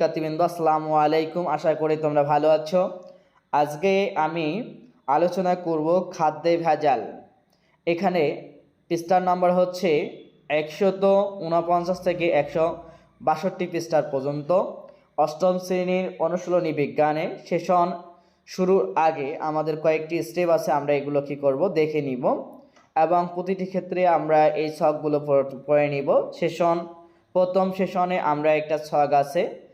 শিক্ষার্থীবৃন্দ, আসসালামু আলাইকুম। আশা করি তোমরা ভালো আছো। আজকে আমি আলোচনা করব খাদ্যে ভেজাল। এখানে পৃষ্ঠার নম্বর হচ্ছে একশত উনপঞ্চাশ থেকে একশো বাষট্টি পৃষ্ঠার পর্যন্ত। অষ্টম শ্রেণির অনুশীলনী বিজ্ঞানে সেশন শুরুর আগে আমাদের কয়েকটি স্টেপ আছে, আমরা এগুলো কি করব দেখে নিব। এবং প্রতিটি ক্ষেত্রে আমরা এই ছকগুলো পড়- নিব। সেশন, প্রথম সেশনে আমরা একটা ছক আছে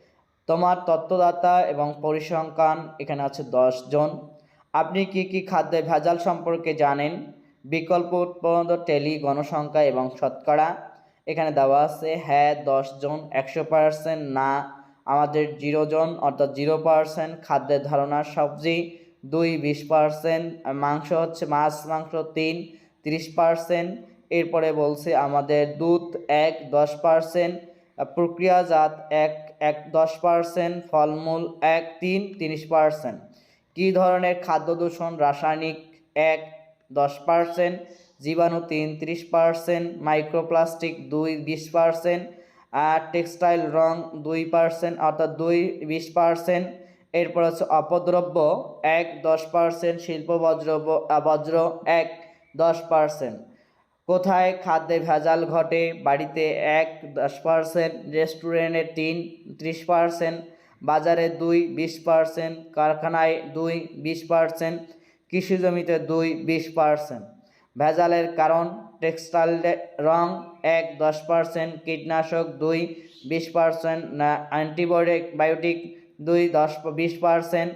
তোমার তত্ত্বদাতা এবং পরিসংখ্যান এখানে আছে জন। আপনি কি কি খাদ্যে ভেজাল সম্পর্কে জানেন? বিকল্প উৎপাদন, টেলি, গণসংখ্যা এবং শতকরা। এখানে দেওয়া আছে হ্যাঁ জন, একশো পার্সেন্ট, না, আমাদের জিরো জন, অর্থাৎ জিরো পার্সেন্ট। খাদ্যের ধারণা, সবজি, দুই, বিশ পার্সেন্ট। মাংস হচ্ছে মাছ, মাংস তিন, তিরিশ পার্সেন্ট। এরপরে বলছে আমাদের দুধ এক, দশ পার্সেন্ট। প্রক্রিয়াজাত এক এক দশ পার্সেন্ট ফলমূল এক তিন তিরিশ পার্সেন্ট কী ধরনের খাদ্য দূষণ? রাসায়নিক এক দশ পার্সেন্ট জীবাণু তিন তিরিশ পার্সেন্ট মাইক্রোপ্লাস্টিক দুই বিশ পার্সেন্ট আর টেক্সটাইল রং দুই পার্সেন্ট অর্থাৎ দুই বিশ পার্সেন্ট এরপর হচ্ছে অপদ্রব্য এক দশ পার্সেন্ট শিল্প বজ্র বজ্র এক দশ পার্সেন্ট কোথায় খাদ্যে ভেজাল ঘটে? বাড়িতে এক দশ পার্সেন্ট রেস্টুরেন্টে তিন, ত্রিশ পার্সেন্ট বাজারে দুই, বিশ পার্সেন্ট কারখানায় দুই, বিশ পার্সেন্ট কৃষি জমিতে দুই, বিশ পার্সেন্ট ভেজালের কারণ, টেক্সটাইল রং এক, দশ পার্সেন্ট কীটনাশক দুই, বিশ পার্সেন্ট অ্যান্টিবায়োটিক, বায়োটিক দুই, দশ, বিশ পার্সেন্ট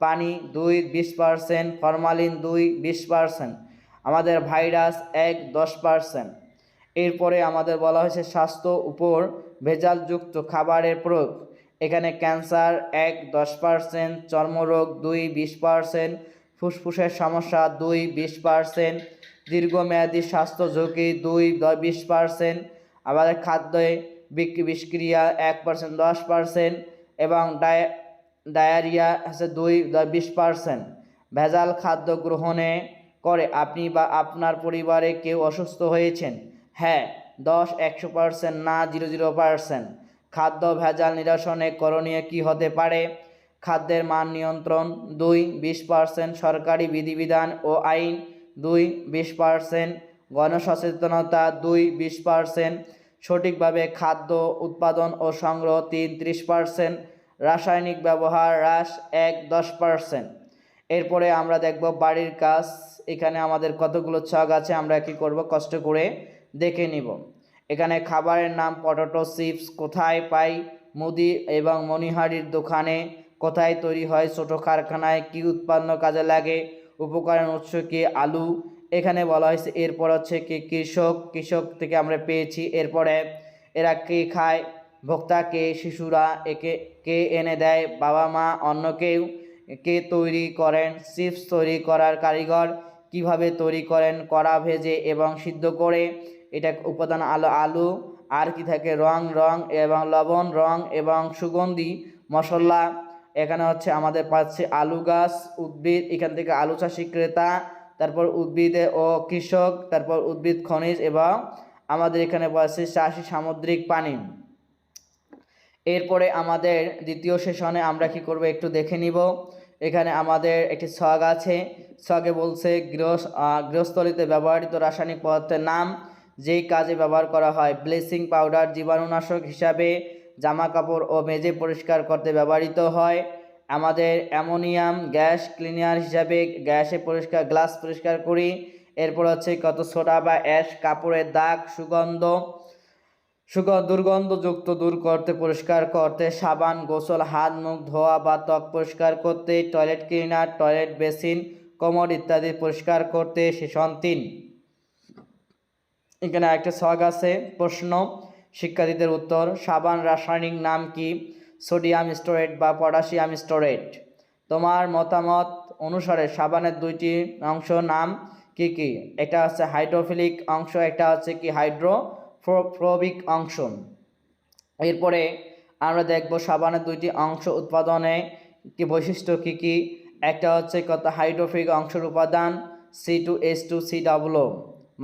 পানি দুই, বিশ পার্সেন্ট ফরমালিন দুই, বিশ পার্সেন্ট আমাদের ভাইরাস এক দশ পার্সেন্ট। এরপরে আমাদের বলা হয়েছে স্বাস্থ্য উপর ভেজালযুক্ত খাবারের প্রয়োগ। এখানে ক্যান্সার এক দশ পার্সেন্ট, চর্মরোগ দুই বিশ পার্সেন্ট, ফুসফুসের সমস্যা দুই বিশ পার্সেন্ট, দীর্ঘমেয়াদী স্বাস্থ্য ঝুঁকি দুই বিশ পার্সেন্ট, আমাদের খাদ্যে বিষক্রিয়া এক পার্সেন্ট দশ পার্সেন্ট এবং ডায়, ডায়রিয়া আছে দুই বিশ পার্সেন্ট। ভেজাল খাদ্য গ্রহণে করে, আপনি বা আপনার পরিবারে কেউ অসুস্থ হয়েছেন? হ্যাঁ দশ, একশো পার্সেন্ট না, জিরো জিরো পার্সেন্ট। খাদ্য ভেজাল নিরসনে করণীয় কী হতে পারে? খাদ্যের মান নিয়ন্ত্রণ, দুই, বিশ পার্সেন্ট সরকারি বিধিবিধান ও আইন, দুই, বিশ পার্সেন্ট গণসচেতনতা, দুই, বিশ পার্সেন্ট সঠিকভাবে খাদ্য উৎপাদন ও সংগ্রহ, তিন, ত্রিশ পার্সেন্ট রাসায়নিক ব্যবহার, হ্রাস, এক, দশ পার্সেন্ট। এরপরে আমরা দেখব বাড়ির কাজ। এখানে আমাদের কতগুলো ছক আছে, আমরা কি করব? কষ্ট করে দেখে নিব। এখানে খাবারের নাম পটেটো চিপস। কোথায় পাই? মুদি এবং মণিহারির দোকানে। কোথায় তৈরি হয়? ছোট কারখানায় কি উৎপন্ন কাজে লাগে? উপকরণ উৎস কি? আলু। এখানে বলা হয়েছে, এরপর হচ্ছে কি কৃষক। কৃষক থেকে আমরা পেয়েছি। এরপরে এরা কে খায়? ভোক্তা কে? শিশুরা একে, কে এনে দেয়? বাবা মা, অন্য কেউ। কে তৈরি করেন, চিপস তৈরি করার কারিগর কীভাবে তৈরি করেন, কড়া ভেজে এবং সিদ্ধ করে, এটা উপাদান আলু আলু, আর কি থাকে, রং রং এবং লবণ, রং এবং সুগন্ধি, মশলা। এখানে হচ্ছে আমাদের পাচ্ছে আলু গাছ, উদ্ভিদ, এখান থেকে আলু চাষি ক্রেতা, তারপর উদ্ভিদে ও কৃষক, তারপর উদ্ভিদ, খনিজ এবং আমাদের এখানে পাচ্ছে চাষি সামুদ্রিক পানি। এরপরে আমাদের দ্বিতীয় সেশনে আমরা কি করব একটু দেখে নিব। এখানে আমাদের একটি ছক আছে। ছকে বলছে গৃহ গৃহস্থলিতে ব্যবহৃত রাসায়নিক পদার্থের নাম যেই কাজে ব্যবহার করা হয়। ব্লিচিং পাউডার জীবাণুনাশক হিসাবে জামা কাপড় ও মেঝে পরিষ্কার করতে ব্যবহৃত হয়। আমাদের অ্যামোনিয়াম গ্যাস ক্লিনার হিসাবে গ্যাসে পরিষ্কার, গ্লাস পরিষ্কার করি। এরপর হচ্ছে কত সোডা বা অ্যাশ, কাপড়ের দাগ সুগন্ধ সুগন্ধ দুর্গন্ধযুক্ত দূর করতে, পরিষ্কার করতে, সাবান, গোসল, হাত, মুখ, ধোয়া বা ত্বক পরিষ্কার করতে, টয়লেট ক্লিনার, টয়লেট বেসিন, কোমর ইত্যাদি পরিষ্কার করতে, সেশন তিন। এখানে একটা ছক আছে, প্রশ্ন, শিক্ষার্থীদের উত্তর, সাবান রাসায়নিক নাম কি? সোডিয়াম স্টোরেট বা পটাশিয়াম স্টোরেট। তোমার মতামত অনুসারে সাবানের দুইটি অংশ নাম কি কি? একটা হচ্ছে হাইড্রোফিলিক অংশ, একটা হচ্ছে কি হাইড্রোফোবিক অংশ এরপরে আমরা দেখব সাবানের দুইটি অংশ উৎপাদনে কি বৈশিষ্ট্য কি কি। একটা হচ্ছে কত হাইড্রোফিক অংশের উপাদান C two S two C ডাবলো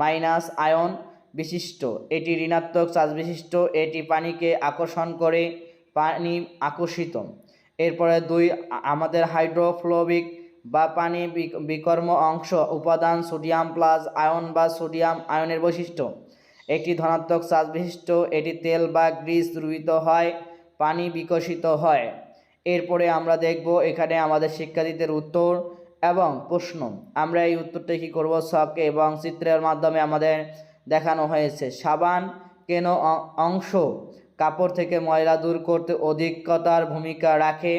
minus ion বিশিষ্ট। এটি ঋণাত্মক চার্জ বিশিষ্ট। এটি পানিকে আকর্ষণ করে, পানি আকর্ষিত। এরপরে দুই, আমাদের হাইড্রোফ্লোবিক বা পানি বিকর্ম অংশ উপাদান সোডিয়াম প্লাস আয়ন বা সোডিয়াম আয়নের বৈশিষ্ট্য। একটি ধনাত্মক চার্জ বিশিষ্ট এটি তেল বা গ্রিস দ্রবীভূত হয়, পানি বিকশিত হয়। এরপরে আমরা দেখব এখানে আমাদের শিক্ষার্থীদের উত্তর এবং প্রশ্ন। আমরা এই উত্তরটা কী করব? শখ এবং চিত্রের মাধ্যমে আমাদের দেখানো হয়েছে। সাবান কেন অংশ কাপড় থেকে ময়লা দূর করতে অধিকতার ভূমিকা রাখে?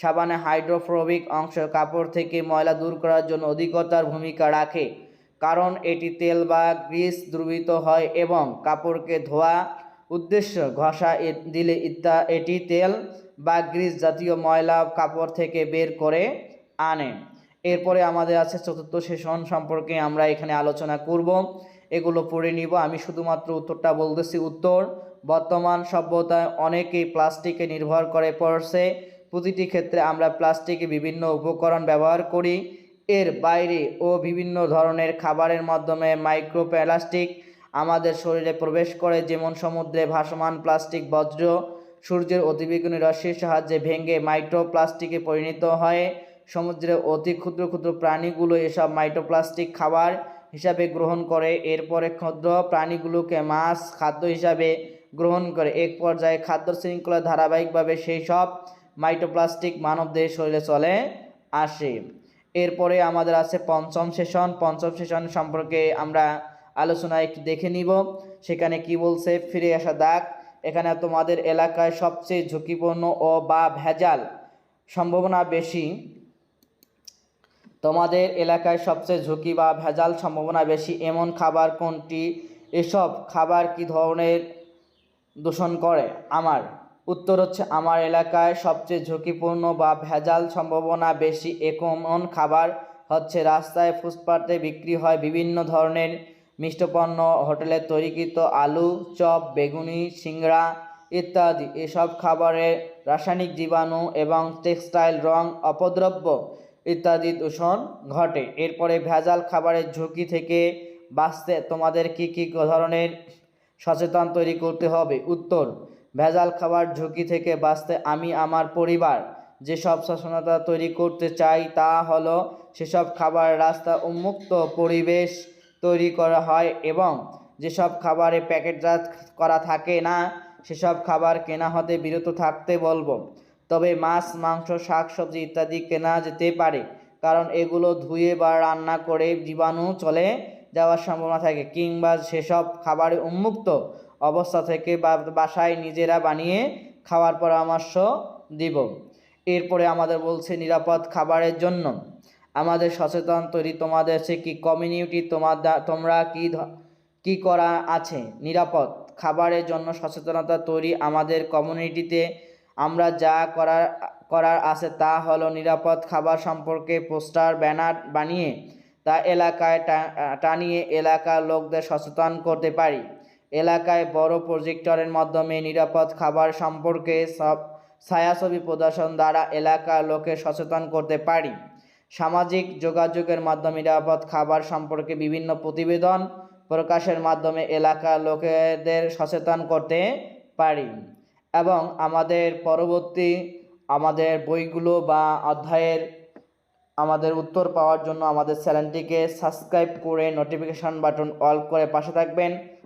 সাবানে হাইড্রোফোবিক অংশ কাপড় থেকে ময়লা দূর করার জন্য অধিকতার ভূমিকা রাখে। কারণ এটি তেল বা গ্রিস দ্রবীভূত হয় এবং কাপড়কে ধোয়া উদ্দেশ্য ঘষা দিলে ইত্যা এটি তেল বা গ্রিস জাতীয় ময়লা কাপড় থেকে বের করে আনে। এরপরে আমাদের আছে চতুর্থ সেশন সম্পর্কে আমরা এখানে আলোচনা করব। এগুলো পড়ে নিব। আমি শুধুমাত্র উত্তরটা বলতেছি। উত্তর, বর্তমান সভ্যতায় অনেকেই প্লাস্টিকে নির্ভর করে পড়ছে প্রতিটি ক্ষেত্রে আমরা প্লাস্টিকে বিভিন্ন উপকরণ ব্যবহার করি। এর বাইরে ও বিভিন্ন ধরনের খাবারের মাধ্যমে মাইক্রোপ্লাস্টিক আমাদের শরীরে প্রবেশ করে, যেমন সমুদ্রে ভাসমান প্লাস্টিক, বজ্র, সূর্যের অতিবেগুনি রশ্মির সাহায্যে ভেঙে মাইক্রোপ্লাস্টিকে পরিণত হয়। সমুদ্রে অতি ক্ষুদ্র ক্ষুদ্র প্রাণীগুলো এসব মাইক্রোপ্লাস্টিক খাবার হিসাবে গ্রহণ করে। এরপরে ক্ষুদ্র প্রাণীগুলোকে মাছ, খাদ্য হিসাবে গ্রহণ করে। এক পর্যায়ে খাদ্য শৃঙ্খলা ধারাবাহিকভাবে সেই সব মাইক্রোপ্লাস্টিক মানবদের শরীরে চলে আসে। এরপরে আমাদের আছে পঞ্চম সেশন। পঞ্চম সেশন সম্পর্কে আমরা আলোচনা একটু দেখে নিব। সেখানে কি বলছে, ফিরে আসা দাগ এখানে তোমাদের এলাকায় সবচেয়ে ঝুঁকিপূর্ণ ও বা ভেজাল সম্ভাবনা বেশি। তোমাদের এলাকায় সবচেয়ে ঝুঁকি বা ভেজাল সম্ভাবনা বেশি এমন খাবার কোনটি? এসব খাবার কি ধরনের দূষণ করে? আমার উত্তর হচ্ছে, আমার এলাকায় সবচেয়ে ঝুঁকিপূর্ণ বা ভেজাল সম্ভাবনা বেশি একমন খাবার হচ্ছে রাস্তায় ফুটপাতে বিক্রি হয় বিভিন্ন ধরনের মিষ্টপণ্য, হোটেলে তৈরিকৃত আলু, চপ, বেগুনি, সিংড়া ইত্যাদি। এসব খাবারে রাসায়নিক জীবাণু এবং টেক্সটাইল রং অপদ্রব্য ইত্যাদি দূষণ ঘটে। এরপরে ভেজাল খাবারের ঝুঁকি থেকে বাঁচতে তোমাদের কি কি ধরনের সচেতন তৈরি করতে হবে? উত্তর ভেজাল খাবার ঝুঁকি থেকে বাঁচতে আমি আমার পরিবার। যেসব সচেতনতা তৈরি করতে চাই তা হলো সেসব খাবার রাস্তা উন্মুক্ত পরিবেশ তৈরি করা হয় এবং যেসব খাবারে প্যাকেটজাত করা থাকে না, সেসব খাবার কেনা হতে বিরত থাকতে বলব। তবে মাছ, মাংস শাকসবজি ইত্যাদি কেনা যেতে পারে, কারণ এগুলো ধুয়ে বা রান্না করে জীবাণু চলে যাওয়ার সম্ভাবনা থাকে, কিংবা সেসব খাবারে উন্মুক্ত অবস্থা থেকে বা বাসায় নিজেরা বানিয়ে খাওয়ার পরামর্শ দিব। এরপরে আমাদের বলছে নিরাপদ খাবারের জন্য। আমাদের সচেতন তৈরি তোমাদের সে কি কমিউনিটি তোমার তোমরা কি কি করা আছে? নিরাপদ খাবারের জন্য সচেতনতা তৈরি আমাদের কমিউনিটিতে আমরা যা করার করার আছে তা হলো নিরাপদ খাবার সম্পর্কে পোস্টার, ব্যানার বানিয়ে তা এলাকায় টানিয়ে এলাকার লোকদের সচেতন করতে পারি। এলাকায় বড় প্রজেক্টরের মাধ্যমে নিরাপদ খাবার সম্পর্কে সব ছায়াছবি প্রদর্শন দ্বারা এলাকার লোকে সচেতন করতে পারি। সামাজিক যোগাযোগের মাধ্যমে নিরাপদ খাবার সম্পর্কে বিভিন্ন প্রতিবেদন প্রকাশের মাধ্যমে এলাকার লোকেদের সচেতন করতে পারি। এবং আমাদের পরবর্তী আমাদের বইগুলো বা অধ্যায়ের আমাদের উত্তর পাওয়ার জন্য আমাদের চ্যানেলটিকে সাবস্ক্রাইব করে নোটিফিকেশন বাটন অল করে পাশে থাকবেন।